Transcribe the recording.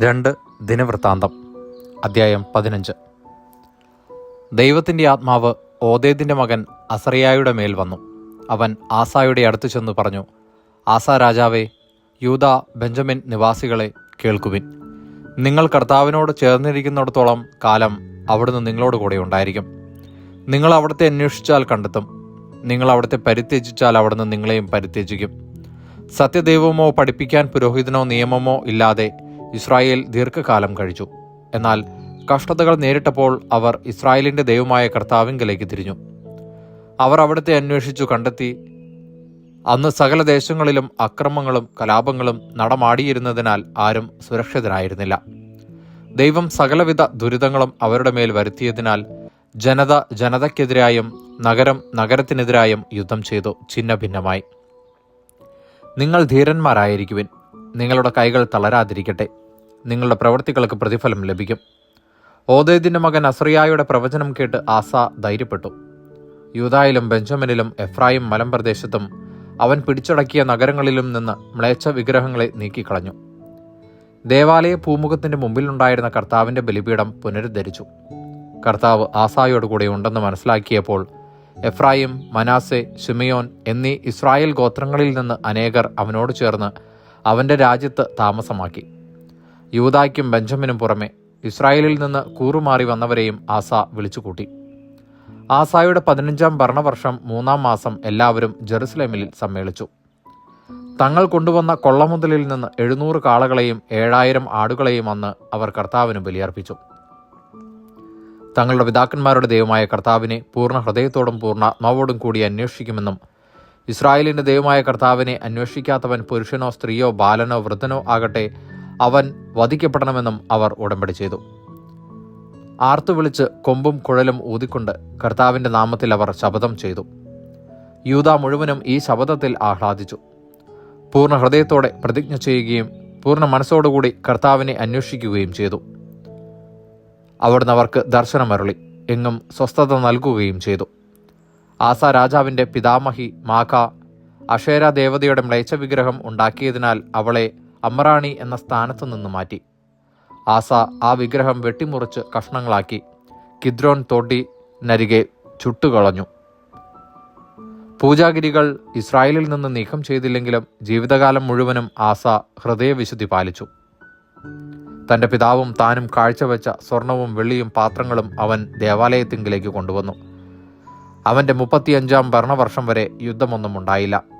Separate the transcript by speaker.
Speaker 1: രണ്ട് ദിനവൃത്താന്തം അദ്ധ്യായം പതിനഞ്ച്. ദൈവത്തിന്റെ ആത്മാവ് ഓദേദിന്റെ മകൻ അസറിയായുടെ മേൽ വന്നു. അവൻ ആസായുടെ അടുത്ത് ചെന്ന് പറഞ്ഞു ആസാ രാജാവേ യൂത ബെഞ്ചമിൻ നിവാസികളെ കേൾക്കുവിൻ. നിങ്ങൾ കർത്താവിനോട് ചേർന്നിരിക്കുന്നിടത്തോളം കാലം അവിടുന്ന് നിങ്ങളോട് കൂടെ ഉണ്ടായിരിക്കും. നിങ്ങൾ അവിടുത്തെ അന്വേഷിച്ചാൽ കണ്ടെത്തും. നിങ്ങൾ അവിടുത്തെ പരിത്യജിച്ചാൽ അവിടുന്ന് നിങ്ങളെയും പരിത്യജിക്കും. സത്യദൈവമോ പഠിപ്പിക്കാൻ പുരോഹിതനോ നിയമമോ ഇല്ലാതെ ഇസ്രായേൽ ദീർഘകാലം കഴിച്ചു. എന്നാൽ കഷ്ടതകൾ നേരിട്ടപ്പോൾ അവർ ഇസ്രായേലിന്റെ ദൈവമായ കർത്താവിങ്കലേക്ക് തിരിഞ്ഞു. അവർ അവിടുത്തെ അന്വേഷിച്ചു കണ്ടെത്തി. അന്ന് സകല ദേശങ്ങളിലും അക്രമങ്ങളും കലാപങ്ങളും നടമാടിയിരുന്നതിനാൽ ആരും സുരക്ഷിതരായിരുന്നില്ല. ദൈവം സകലവിധ ദുരിതങ്ങളും അവരുടെ മേൽ വരുത്തിയതിനാൽ ജനത ജനതയ്ക്കെതിരായും നഗരം നഗരത്തിനെതിരായും യുദ്ധം ചെയ്തു. ഛിന്ന ഭിന്നമായി. നിങ്ങൾ ധീരന്മാരായിരിക്കുവിൻ. നിങ്ങളുടെ കൈകൾ തളരാതിരിക്കട്ടെ. നിങ്ങളുടെ പ്രവൃത്തികൾക്ക് പ്രതിഫലം ലഭിക്കും. ഓദേദിന്റെ മകൻ അസ്രിയായുടെ പ്രവചനം കേട്ട് ആസ ധൈര്യപ്പെട്ടു. യൂതായിലും ബെഞ്ചമിനിലും എഫ്രായിം മലമ്പ്രദേശത്തും അവൻ പിടിച്ചടക്കിയ നഗരങ്ങളിലും നിന്ന് മ്ലേച്ഛ വിഗ്രഹങ്ങളെ നീക്കിക്കളഞ്ഞു. ദേവാലയ ഭൂമുഖത്തിന്റെ മുമ്പിലുണ്ടായിരുന്ന കർത്താവിന്റെ ബലിപീഠം പുനരുദ്ധരിച്ചു. കർത്താവ് ആസായോട് കൂടെ ഉണ്ടെന്ന് മനസ്സിലാക്കിയപ്പോൾ എഫ്രായിം മനാസെ ഷിമിയോൻ എന്നീ ഇസ്രായേൽ ഗോത്രങ്ങളിൽ നിന്ന് അനേകർ അവനോട് ചേർന്ന് അവന്റെ രാജ്യത്ത് താമസമാക്കി. യൂതായ്ക്കും ബെഞ്ചമിനും പുറമെ ഇസ്രായേലിൽ നിന്ന് കൂറുമാറി വന്നവരെയും ആസ വിളിച്ചുകൂട്ടി. ആസായുടെ പതിനഞ്ചാം ഭരണവർഷം മൂന്നാം മാസം എല്ലാവരും ജെറുസലേമിൽ സമ്മേളിച്ചു. തങ്ങൾ കൊണ്ടുവന്ന കൊള്ളമുതലിൽ നിന്ന് എഴുന്നൂറ് കാളകളെയും ഏഴായിരം ആടുകളെയും അന്ന് അവർ കർത്താവിന് ബലിയർപ്പിച്ചു. തങ്ങളുടെ പിതാക്കന്മാരുടെ ദൈവമായ കർത്താവിനെ പൂർണ ഹൃദയത്തോടും പൂർണ നോവോടും കൂടി അന്വേഷിക്കുമെന്നും ഇസ്രായേലിന്റെ ദൈവമായ കർത്താവിനെ അന്വേഷിക്കാത്തവൻ പുരുഷനോ സ്ത്രീയോ ബാലനോ വൃദ്ധനോ ആകട്ടെ അവൻ വധിക്കപ്പെടണമെന്നും അവർ ഉടമ്പടി ചെയ്തു. ആർത്തു വിളിച്ച് കൊമ്പും കുഴലും ഊതിക്കൊണ്ട് കർത്താവിന്റെ നാമത്തിൽ അവർ ശപഥം ചെയ്തു. യൂത മുഴുവനും ഈ ശപഥത്തിൽ ആഹ്ലാദിച്ചു. പൂർണ ഹൃദയത്തോടെ പ്രതിജ്ഞ ചെയ്യുകയും പൂർണ മനസ്സോടുകൂടി കർത്താവിനെ അന്വേഷിക്കുകയും ചെയ്തു. അവിടുന്ന് അവർക്ക് ദർശനമരുളി എങ്ങും സ്വസ്ഥത നൽകുകയും ചെയ്തു. ആസ രാജാവിന്റെ പിതാമഹി മാക അഷേര ദേവതയുടെ മ്ലേച്ഛ വിഗ്രഹം ഉണ്ടാക്കിയതിനാൽ അവളെ അമ്രാണി എന്ന സ്ഥാനത്തു നിന്ന് മാറ്റി. ആസ ആ വിഗ്രഹം വെട്ടിമുറിച്ച് കഷ്ണങ്ങളാക്കി. കിദ്രോൻ തോട്ടി നരികെ ചുട്ടുകളഞ്ഞു. പൂജാഗിരികൾ ഇസ്രായേലിൽ നിന്ന് നീക്കം ചെയ്തില്ലെങ്കിലും ജീവിതകാലം മുഴുവനും ആസ ഹൃദയവിശുദ്ധി പാലിച്ചു. തന്റെ പിതാവും താനും കാഴ്ചവെച്ച സ്വർണവും വെള്ളിയും പാത്രങ്ങളും അവൻ ദേവാലയത്തിങ്കിലേക്ക് കൊണ്ടുവന്നു. അവന്റെ മുപ്പത്തിയഞ്ചാം ഭരണവർഷം വരെ യുദ്ധമൊന്നും ഉണ്ടായില്ല.